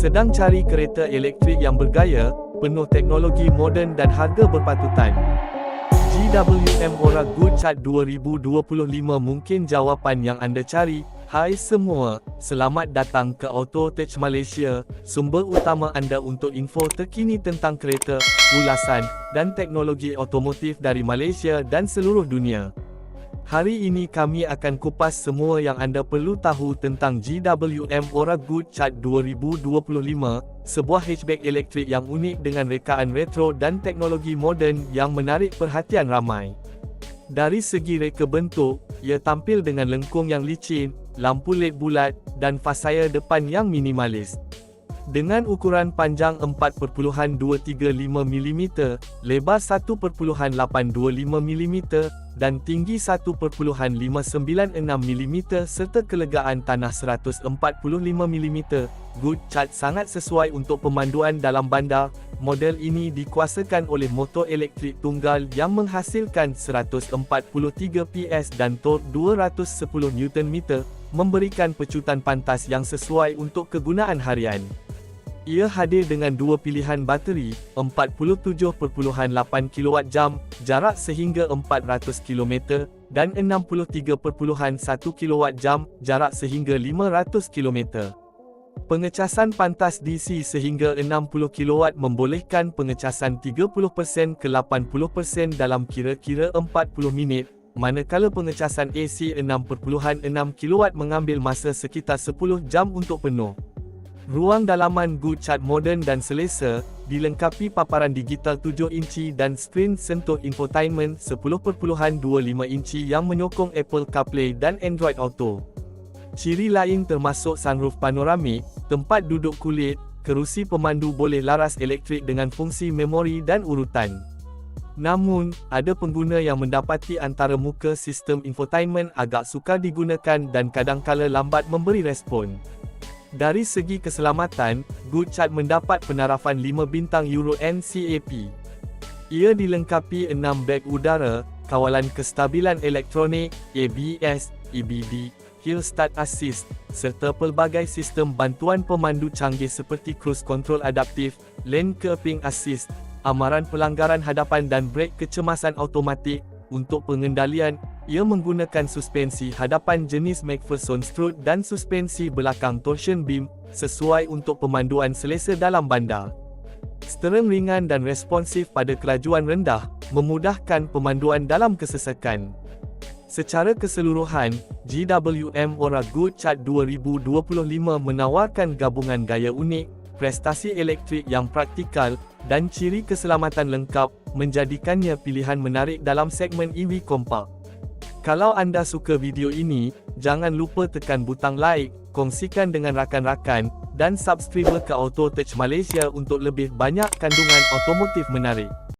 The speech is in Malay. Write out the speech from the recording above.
Sedang cari kereta elektrik yang bergaya, penuh teknologi moden dan harga berpatutan. GWM Ora Good Chat 2025 mungkin jawapan yang anda cari. Hai semua, selamat datang ke Auto Tech Malaysia, sumber utama anda untuk info terkini tentang kereta, ulasan, dan teknologi otomotif dari Malaysia dan seluruh dunia. Hari ini kami akan kupas semua yang anda perlu tahu tentang GWM Ora Good Chat 2025, sebuah hatchback elektrik yang unik dengan rekaan retro dan teknologi moden yang menarik perhatian ramai. Dari segi reka bentuk, ia tampil dengan lengkung yang licin, lampu LED bulat, dan fasaya depan yang minimalis. Dengan ukuran panjang 4.235 mm, lebar 1.825 mm, dan tinggi 1.596 mm serta kelegaan tanah 145 mm, Good Chat sangat sesuai untuk pemanduan dalam bandar. Model ini dikuasakan oleh motor elektrik tunggal yang menghasilkan 143 PS dan torque 210 Nm, memberikan pecutan pantas yang sesuai untuk kegunaan harian. Ia hadir dengan dua pilihan bateri, 47.8 kWh, jarak sehingga 400 km, dan 63.1 kWh, jarak sehingga 500 km. Pengecasan pantas DC sehingga 60 kW membolehkan pengecasan 30% ke 80% dalam kira-kira 40 minit, manakala pengecasan AC 6.6 kW mengambil masa sekitar 10 jam untuk penuh. Ruang dalaman Good Chat moden dan selesa, dilengkapi paparan digital 7 inci dan skrin sentuh infotainment 10.25 inci yang menyokong Apple CarPlay dan Android Auto. Ciri lain termasuk sunroof panoramik, tempat duduk kulit, kerusi pemandu boleh laras elektrik dengan fungsi memori dan urutan. Namun, ada pengguna yang mendapati antara muka sistem infotainment agak sukar digunakan dan kadangkala lambat memberi respon. Dari segi keselamatan, Good Chat mendapat penarafan 5 bintang Euro NCAP. Ia dilengkapi 6 beg udara, kawalan kestabilan elektronik, ABS, EBD, Hill Start Assist, serta pelbagai sistem bantuan pemandu canggih seperti Cruise Control Adaptif, Lane Keeping Assist, amaran pelanggaran hadapan dan brek kecemasan automatik, untuk pengendalian, ia menggunakan suspensi hadapan jenis McPherson Strut dan suspensi belakang torsion beam, sesuai untuk pemanduan selesa dalam bandar. Steering ringan dan responsif pada kelajuan rendah, memudahkan pemanduan dalam kesesakan. Secara keseluruhan, GWM Ora Good Chat 2025 menawarkan gabungan gaya unik, prestasi elektrik yang praktikal, dan ciri keselamatan lengkap, menjadikannya pilihan menarik dalam segmen EV kompak. Kalau anda suka video ini, jangan lupa tekan butang like, kongsikan dengan rakan-rakan, dan subscribe ke Auto Tech Malaysia untuk lebih banyak kandungan otomotif menarik.